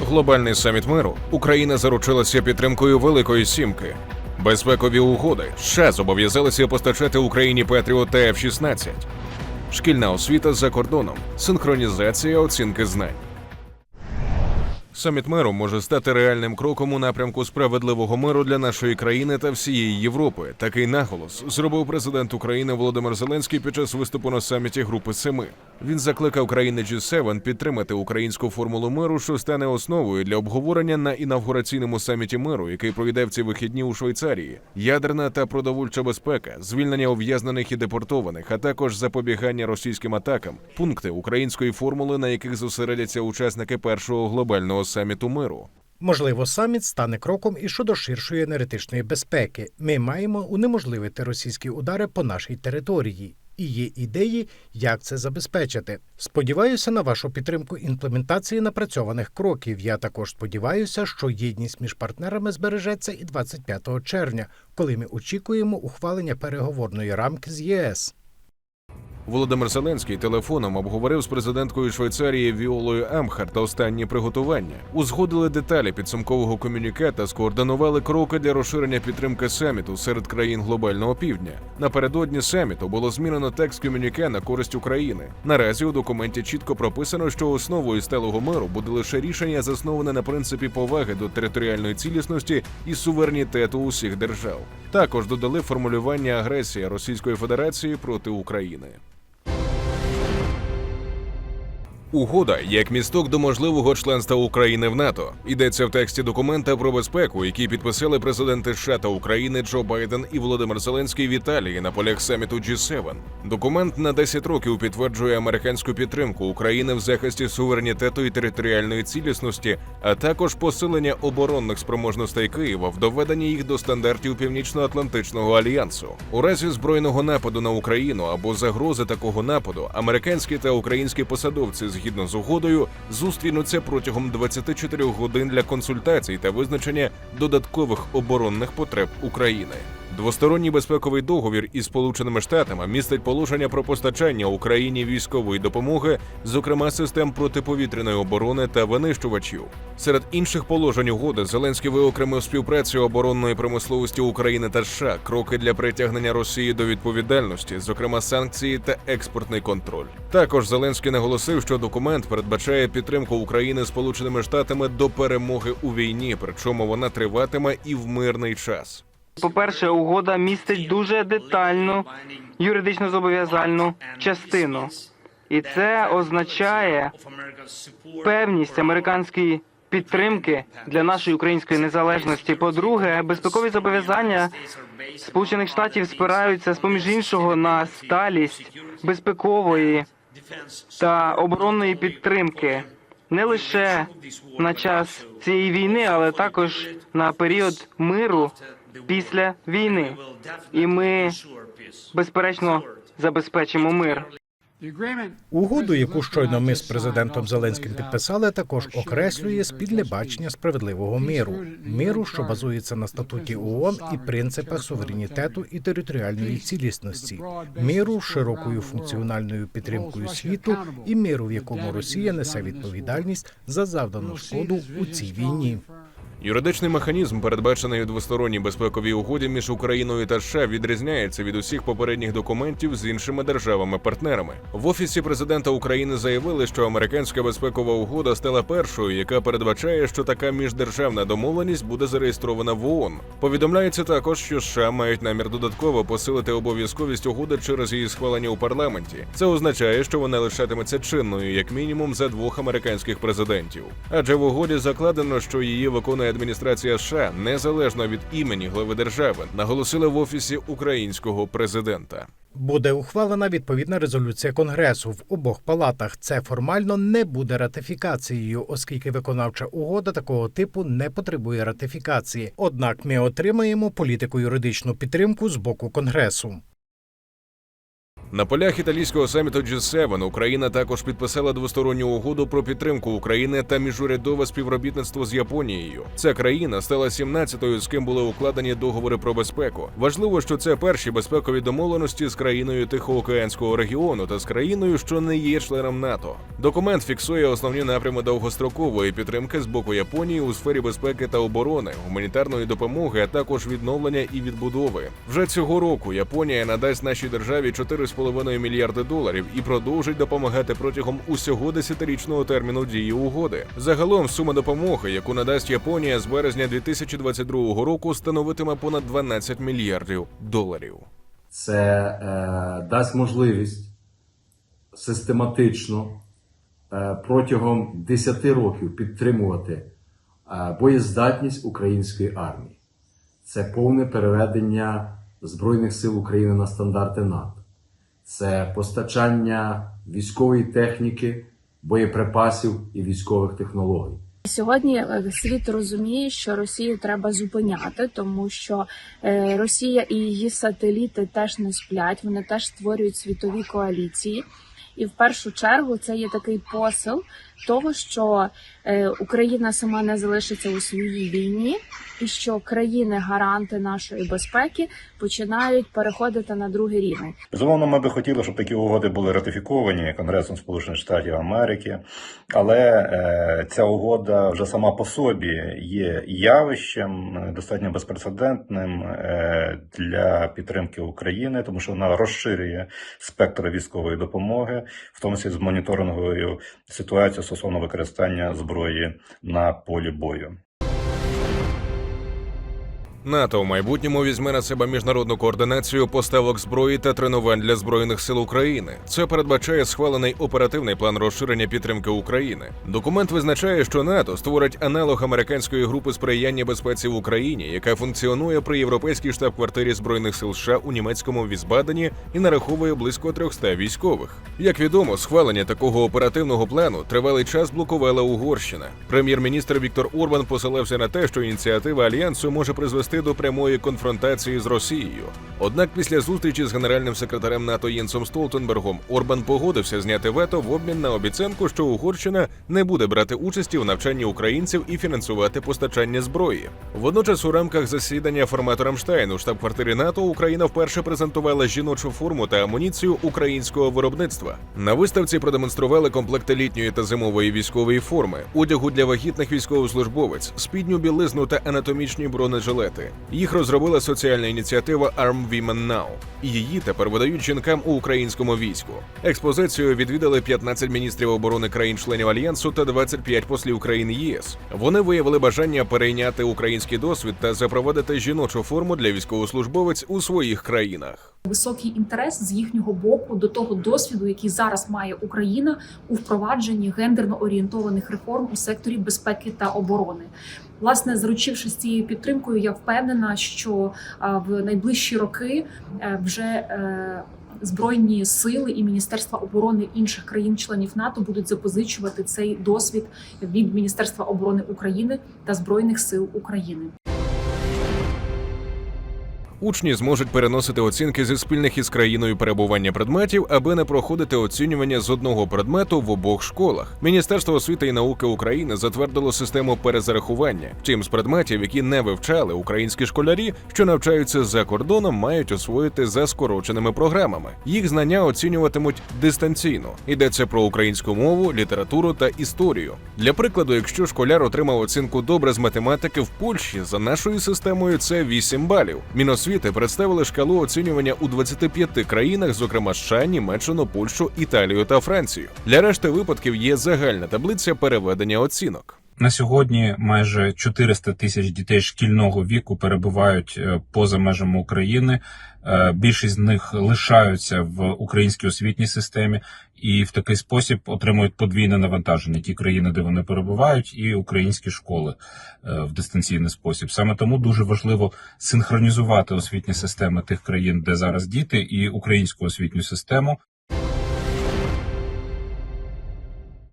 Глобальний саміт миру Україна заручилася підтримкою Великої Сімки. Безпекові угоди США зобов'язалися постачати Україні Петріот та F-16. Шкільна освіта за кордоном, синхронізація оцінки знань. Саміт миру може стати реальним кроком у напрямку справедливого миру для нашої країни та всієї Європи. Такий наголос зробив президент України Володимир Зеленський під час виступу на саміті Групи Семи. Він закликав країни G7 підтримати українську формулу миру, що стане основою для обговорення на інавгураційному саміті миру, який пройде в ці вихідні у Швейцарії. Ядерна та продовольча безпека, звільнення ув'язнених і депортованих, а також запобігання російським атакам, пункти української формули, на яких зосередяться учасники першого глобального саміту миру. Можливо, саміт стане кроком і щодо ширшої енергетичної безпеки. Ми маємо унеможливити російські удари по нашій території. І є ідеї, як це забезпечити. Сподіваюся на вашу підтримку імплементації напрацьованих кроків. Я також сподіваюся, що єдність між партнерами збережеться і 25 червня, коли ми очікуємо ухвалення переговорної рамки з ЄС. Володимир Зеленський телефоном обговорив з президенткою Швейцарії Віолою Амхарт останні приготування, узгодили деталі підсумкового комюніке та скоординували кроки для розширення підтримки саміту серед країн глобального півдня. Напередодні саміту було змінено текст комюніке на користь України. Наразі у документі чітко прописано, що основою сталого миру буде лише рішення, засноване на принципі поваги до територіальної цілісності і суверенітету усіх держав. Також додали формулювання агресія Російської Федерації проти України. Угода як місток до можливого членства України в НАТО. Йдеться в тексті документа про безпеку, який підписали президенти США та України Джо Байден і Володимир Зеленський в Італії на полях саміту G7. Документ на 10 років підтверджує американську підтримку України в захисті суверенітету і територіальної цілісності, а також посилення оборонних спроможностей Києва в доведенні їх до стандартів Північно-Атлантичного альянсу. У разі збройного нападу на Україну або загрози такого нападу, американські та українські посадовці згідно з угодою зустрінуться протягом 24 годин для консультацій та визначення додаткових оборонних потреб України. Двосторонній безпековий договір із Сполученими Штатами містить положення про постачання Україні військової допомоги, зокрема систем протиповітряної оборони та винищувачів. Серед інших положень угоди Зеленський виокремив співпрацю оборонної промисловості України та США, кроки для притягнення Росії до відповідальності, зокрема санкції та експортний контроль. Також Зеленський наголосив, що документ передбачає підтримку України Сполученими Штатами до перемоги у війні, причому вона триватиме і в мирний час. По-перше, угода містить дуже детальну юридично зобов'язальну частину, і це означає певність американської підтримки для нашої української незалежності. По-друге, безпекові зобов'язання Сполучених Штатів спираються з поміж іншого на сталість безпекової та оборонної підтримки не лише на час цієї війни, але також на період миру після війни. І ми безперечно забезпечимо мир. Угоду, яку щойно ми з президентом Зеленським підписали, також окреслює спільне бачення справедливого миру, миру, що базується на статуті ООН і принципах суверенітету і територіальної цілісності, миру широкою функціональною підтримкою світу і миру, в якому Росія несе відповідальність за завдану шкоду у цій війні. Юридичний механізм, передбачений у двосторонній безпековій угоді між Україною та США, відрізняється від усіх попередніх документів з іншими державами-партнерами. В офісі президента України заявили, що американська безпекова угода стала першою, яка передбачає, що така міждержавна домовленість буде зареєстрована в ООН. Повідомляється також, що США мають намір додатково посилити обов'язковість угоди через її схвалення у парламенті. Це означає, що вона лишатиметься чинною як мінімум за двох американських президентів. Адже в угоді закладено, що її виконує адміністрація США незалежно від імені глави держави, наголосили в офісі українського президента. Буде ухвалена відповідна резолюція Конгресу в обох палатах. Це формально не буде ратифікацією, оскільки виконавча угода такого типу не потребує ратифікації. Однак ми отримаємо політико-юридичну підтримку з боку Конгресу. На полях італійського саміту G7 Україна також підписала двосторонню угоду про підтримку України та міжурядове співробітництво з Японією. Ця країна стала 17-ю, з ким були укладені договори про безпеку. Важливо, що це перші безпекові домовленості з країною Тихоокеанського регіону та з країною, що не є членом НАТО. Документ фіксує основні напрями довгострокової підтримки з боку Японії у сфері безпеки та оборони, гуманітарної допомоги, а також відновлення і відбудови. Вже цього року Японія надасть нашій державі 4,5 мільярди доларів і продовжить допомагати протягом усього десятирічного терміну дії угоди. Загалом сума допомоги, яку надасть Японія з березня 2022 року, становитиме понад 12 мільярдів доларів. Це е, дасть можливість систематично е, протягом 10 років підтримувати е, боєздатність української армії. Це повне переведення Збройних сил України на стандарти НАТО. Це постачання військової техніки, боєприпасів і військових технологій. Сьогодні е, світ розуміє, що Росію треба зупиняти, тому що е, Росія і її сателіти теж не сплять, вони теж створюють світові коаліції. І в першу чергу це є такий посил того, що е, Україна сама не залишиться у своїй війні, і що країни-гаранти нашої безпеки починають переходити на другий рівень. Безумовно, ми би хотіли, щоб такі угоди були ратифіковані Конгресом Сполучених Штатів Америки, але е, ця угода вже сама по собі є явищем е, достатньо безпрецедентним для підтримки України, тому що вона розширює спектр військової допомоги, в тому числі з моніторинговою ситуацією стосовно використання зброї на полі бою. НАТО в майбутньому візьме на себе міжнародну координацію поставок зброї та тренувань для збройних сил України. Це передбачає схвалений оперативний план розширення підтримки України. Документ визначає, що НАТО створить аналог американської групи сприяння безпеці в Україні, яка функціонує при європейській штаб-квартирі збройних сил США у німецькому Візбадені і нараховує близько 300 військових. Як відомо, схвалення такого оперативного плану тривалий час блокувала Угорщина. Прем'єр-міністр Віктор Орбан посилався на те, що ініціатива альянсу може призвести до прямої конфронтації з Росією. Однак після зустрічі з генеральним секретарем НАТО Єнсом Столтенбергом Орбан погодився зняти вето в обмін на обіцянку, що Угорщина не буде брати участі у навчанні українців і фінансувати постачання зброї. Водночас, у рамках засідання формату Рамштайн у штаб-квартирі НАТО Україна вперше презентувала жіночу форму та амуніцію українського виробництва. На виставці продемонстрували комплекти літньої та зимової військової форми, одягу для вагітних військовослужбовець, спідню білизну та анатомічні бронежилети. Їх розробила соціальна ініціатива Arm Women Now. Її тепер видають жінкам у українському війську. Експозицію відвідали 15 міністрів оборони країн-членів альянсу та 25 послів країн ЄС. Вони виявили бажання перейняти український досвід та запровадити жіночу форму для військовослужбовець у своїх країнах. високий інтерес з їхнього боку до того досвіду, який зараз має Україна у впровадженні гендерно орієнтованих реформ у секторі безпеки та оборони. Власне, заручившись цією підтримкою, я впевнена, що в найближчі роки е, вже е, збройні сили і Міністерства оборони інших країн-членів НАТО будуть запозичувати цей досвід від Міністерства оборони України та Збройних сил України. Учні зможуть переносити оцінки зі спільних із країною перебування предметів, аби не проходити оцінювання з одного предмету в обох школах. Міністерство освіти і науки України затвердило систему перезарахування. Втім, з предметів, які не вивчали українські школярі, що навчаються за кордоном, мають освоїти за скороченими програмами. Їх знання оцінюватимуть дистанційно. Йдеться про українську мову, літературу та історію. Для прикладу, якщо школяр отримав оцінку добре з математики в Польщі, за нашою системою це 8 балів. Міносвіти представили шкалу оцінювання у 25 країнах, зокрема США, Німеччину, Польщу, Італію та Францію. Для решти випадків є загальна таблиця переведення оцінок. На сьогодні майже 400 тисяч дітей шкільного віку перебувають е, поза межами України. Е, Більшість з них лишаються в українській освітній системі і в такий спосіб отримують подвійне навантаження ті країни, де вони перебувають, і українські школи е, в дистанційний спосіб. Саме тому дуже важливо синхронізувати освітні системи тих країн, де зараз діти, і українську освітню систему.